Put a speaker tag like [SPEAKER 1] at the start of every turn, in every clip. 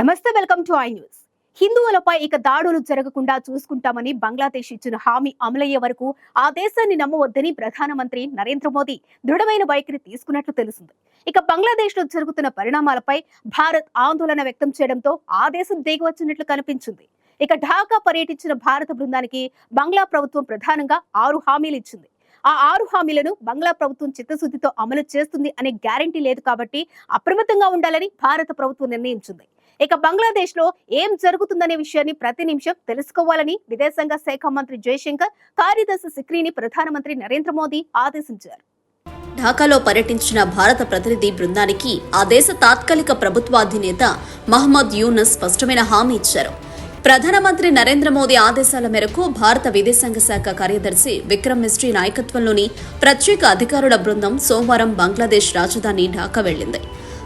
[SPEAKER 1] నమస్తే welcome to I news. హిందువులపై ఇక దాడులు జరగకుండా చూసుకుంటామని బంగ్లాదేశ్ ఇచ్చిన హామీ అమలయ్యే వరకు ఆ దేశాన్ని నమ్మవద్దని ప్రధానమంత్రి నరేంద్ర మోదీ దృఢమైన వైఖరి తీసుకున్నట్లు తెలిసింది ఇక బంగ్లాదేశ్లో జరుగుతున్న పరిణామాలపై భారత్ ఆందోళన వ్యక్తం చేయడంతో ఆ దేశం దిగివచ్చినట్లు కనిపించింది. ఇక ఢాకా పర్యటించిన భారత బృందానికి బంగ్లా ప్రభుత్వం ప్రధానంగా ఆరు హామీలు ఇచ్చింది. ఆ ఆరు హామీలను బంగ్లా ప్రభుత్వం చిత్తశుద్ధితో అమలు చేస్తుంది అనే గ్యారంటీ లేదు కాబట్టి అప్రమత్తంగా ఉండాలని భారత ప్రభుత్వం నిర్ణయించింది. ఇక బంగ్లాదేశ్లో ఏం జరుగుతుందనే విషయాన్ని ప్రతి నిమిషం తెలుసుకోవాలని విదేశాంగ శాఖ మంత్రి జయశంకర్ కార్యదర్శి సిక్రీని ప్రధానమంత్రి నరేంద్ర మోదీ ఆదేశించారు.
[SPEAKER 2] ఢాకాలో పర్యటించిన భారత ప్రతినిధి బృందానికి ఆ దేశ తాత్కాలిక ప్రభుత్వాధినేత మహమ్మద్ యూనస్ స్పష్టమైన హామీ ఇచ్చారు. ప్రధానమంత్రి నరేంద్ర మోదీ ఆదేశాల మేరకు భారత విదేశాంగ శాఖ కార్యదర్శి విక్రమ్ మిస్ట్రీ నాయకత్వంలోని ప్రత్యేక అధికారుల బృందం సోమవారం బంగ్లాదేశ్ రాజధాని ఢాకా వెళ్ళింది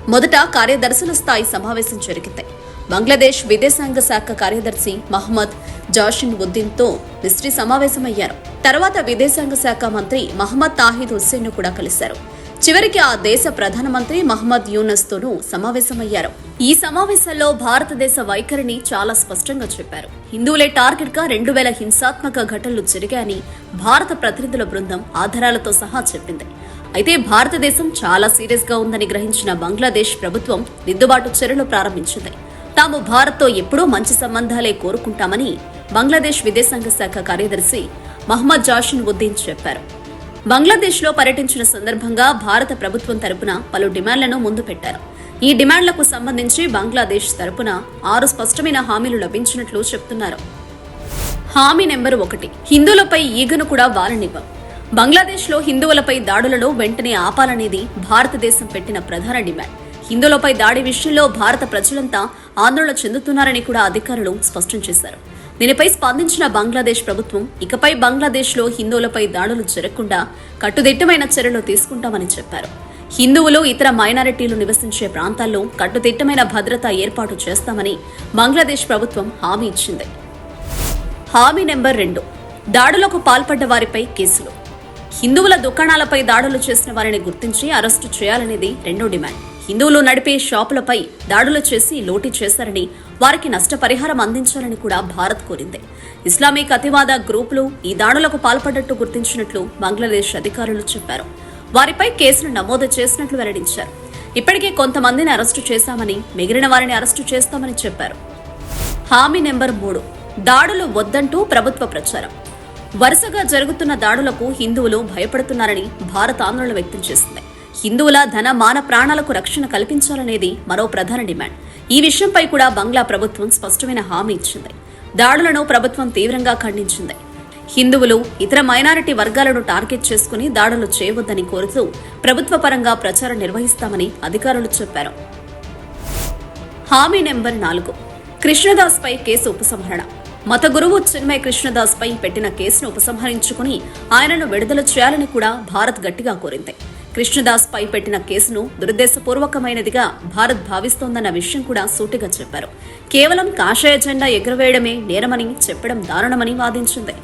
[SPEAKER 2] మొదట కార్యదర్శుల స్థాయి సమావేశం జరిగింది. బంగ్లాదేశ్ విదేశాంగ శాఖ కార్యదర్శి మహమ్మద్ జాషిన్ ఉద్దీన్తో మిస్ట్రీ సమావేశమయ్యారు. తర్వాత విదేశాంగ శాఖ మంత్రి మహమ్మద్ తాహిద్ హుస్సేన్ను కూడా కలిశారు. చివరికి ఆ దేశ ప్రధానమంత్రి మహమ్మద్ యూనస్ తోనూ సమావేశమయ్యారు. ఈ సమావేశంలో భారతదేశ వైఖరిని చాలా స్పష్టంగా చెప్పారు. హిందువులే టార్గెట్గా రెండు వేల హింసాత్మక ఘటనలు జరిగాయని భారత ప్రతినిధుల బృందం ఆధారాలతో సహా చెప్పింది. అయితే భారతదేశం చాలా సీరియస్గా ఉందని గ్రహించిన బంగ్లాదేశ్ ప్రభుత్వం దిద్దుబాటు చర్యలు ప్రారంభించింది. తాము భారత్తో ఎప్పుడూ మంచి సంబంధాలే కోరుకుంటామని బంగ్లాదేశ్ విదేశాంగ శాఖ కార్యదర్శి మహమ్మద్ జాషిన్ ఉద్దీన్ చెప్పారు. బంగ్లాదేశ్లో పర్యటించిన సందర్భంగా భారత ప్రభుత్వం తరపున పలు డిమాండ్లను ముందు పెట్టారు. ఈ డిమాండ్లకు సంబంధించి బంగ్లాదేశ్ తరపున ఆరు స్పష్టమైన హామీలు లభించినట్లు చెప్తున్నారు. హామీ నెంబర్ ఒకటి. హిందువులపై ఈగను కూడా వాలనివ్వం. బంగ్లాదేశ్లో హిందువులపై దాడులను వెంటనే ఆపాలనేది భారతదేశం పెట్టిన ప్రధాన డిమాండ్. హిందువులపై దాడి విషయంలో భారత ప్రజలంతా ఆందోళన చెందుతున్నారని కూడా అధికారులు స్పష్టం చేశారు. దీనిపై స్పందించిన బంగ్లాదేశ్ ప్రభుత్వం ఇకపై బంగ్లాదేశ్లో హిందువులపై దాడులు జరగకుండా కట్టుదిట్టమైన చర్యలు తీసుకుంటామని చెప్పారు. హిందువులు ఇతర మైనారిటీలు నివసించే ప్రాంతాల్లో కట్టుదిట్టమైన భద్రత ఏర్పాటు చేస్తామని బంగ్లాదేశ్ ప్రభుత్వం హామీ ఇచ్చింది. హామీ నెంబర్ రెండు. దాడులకు పాల్పడ్డ వారిపై కేసులు. హిందువుల దుకాణాలపై దాడులు చేసిన వారిని గుర్తించి అరెస్టు చేయాలనేది రెండో డిమాండ్. హిందువులు నడిపే షాపులపై దాడులు చేసి లోటీ చేశారని వారికి నష్టపరిహారం అందించాలని కూడా భారత్ కోరింది. ఇస్లామిక్ అతివాద గ్రూపులు ఈ దాడులకు పాల్పడ్డట్టు గుర్తించినట్లు బంగ్లాదేశ్ అధికారులు చెప్పారు. వారిపై కేసును నమోదు చేసినట్లు వెల్లడించారు. ఇప్పటికే కొంతమందిని అరెస్టు చేశామని మిగిలిన వారిని అరెస్టు చేస్తామని చెప్పారు. హామీ నెంబర్ మూడు. దాడులు వద్దంటూ ప్రభుత్వ ప్రచారం. వరుసగా జరుగుతున్న దాడులకు హిందువులు భయపడుతున్నారని భారత్ ఆందోళన వ్యక్తం చేసింది. హిందువుల ధన మాన ప్రాణాలకు రక్షణ కల్పించాలనేది మరో ప్రధాన డిమాండ్. ఈ విషయంపై కూడా బంగ్లా ప్రభుత్వం స్పష్టమైన హామీ ఇచ్చింది. దాడులను ప్రభుత్వం తీవ్రంగా ఖండించింది. హిందువులు ఇతర మైనారిటీ వర్గాలను టార్గెట్ చేసుకుని దాడులు చేయవద్దని కోరుతూ ప్రభుత్వ పరంగా ప్రచారం నిర్వహిస్తామని అధికారులు చెప్పారు. హామీ నెంబర్ నాలుగు. కృష్ణదాస్ పై కేసు ఉపసంహరణ. మత గురువు చిన్మయ కృష్ణదాస్ పై పెట్టిన కేసును ఉపసంహరించుకుని ఆయనను విడుదల చేయాలని కూడా భారత్ గట్టిగా కోరింది. కృష్ణదాస్ పై పెట్టిన కేసును దురుద్దేశపూర్వకమైనదిగా భారత్ భావిస్తోందన్న విషయం కూడా సూటిగా చెప్పారు. కేవలం కాషాయ జెండా ఎగురవేయడమే నేరమని చెప్పడం దారుణమని వాదించింది.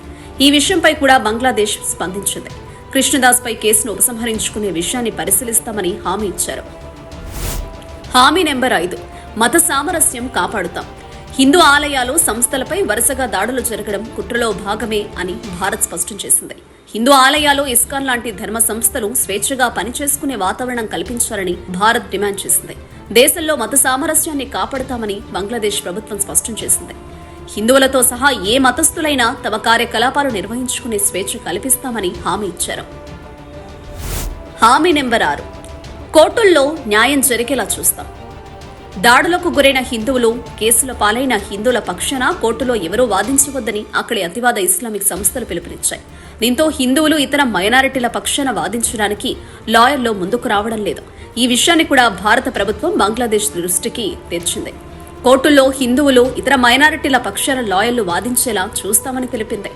[SPEAKER 2] ఈ విషయంపై కూడా బంగ్లాదేశ్ స్పందించింది. కృష్ణదాస్ పై కేసును ఉపసంహరించుకునే విషయాన్ని పరిశీలిస్తామని హామీ ఇచ్చారు. హామీ నెంబర్ ఐదు. మత సామరస్యం కాపాడుతాం. హిందూ ఆలయాలు సంస్థలపై వరుసగా దాడులు జరగడం కుట్రలో భాగమే అని భారత్ స్పష్టం చేసింది. హిందూ ఆలయాలు ఇస్కాన్ లాంటి ధర్మ సంస్థలు స్వేచ్ఛగా పనిచేసుకునే వాతావరణం కల్పించాలని భారత్ డిమాండ్ చేసింది. దేశంలో మత సామరస్యాన్ని కాపాడుతామని బంగ్లాదేశ్ ప్రభుత్వం స్పష్టం చేసింది. హిందువులతో సహా ఏ మతస్థులైనా తమ కార్యకలాపాలు నిర్వహించుకునే స్వేచ్ఛ కల్పిస్తామని హామీ ఇచ్చారు. హామీ నెంబర్ ఆరు. కోర్టుల్లో న్యాయం జరిగేలా చూస్తాం. దాడులకు గురైన హిందువులు కేసుల పాలైన హిందువుల పక్షాన కోర్టులో ఎవరూ వాదించవద్దని అక్కడి అతివాద ఇస్లామిక్ సంస్థలు పిలుపునిచ్చాయి. దీంతో హిందువులు ఇతర మైనారిటీల పక్షాన వాదించడానికి లాయర్లు ముందుకు రావడం లేదు. ఈ విషయాన్ని కూడా భారత ప్రభుత్వం బంగ్లాదేశ్ దృష్టికి తెచ్చింది కోర్టుల్లో హిందువులు ఇతర మైనారిటీల పక్షాన లాయర్లు వాదించేలా చూస్తామని తెలిపింది.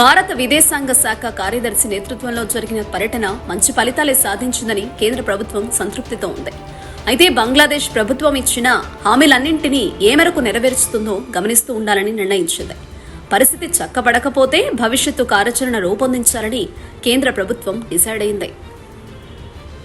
[SPEAKER 2] భారత విదేశాంగ శాఖ కార్యదర్శి నేతృత్వంలో జరిగిన పర్యటన మంచి ఫలితాలే సాధించిందని కేంద్ర ప్రభుత్వం సంతృప్తితో ఉంది. అయితే బంగ్లాదేశ్ ప్రభుత్వం ఇచ్చిన హామీలన్నింటినీ ఏ మేరకు నెరవేరుస్తుందో గమనిస్తూ ఉండాలని నిర్ణయించింది. పరిస్థితి చక్కబడకపోతే భవిష్యత్తు కార్యాచరణ రూపొందించాలని కేంద్ర ప్రభుత్వం డిసైడ్ అయింది.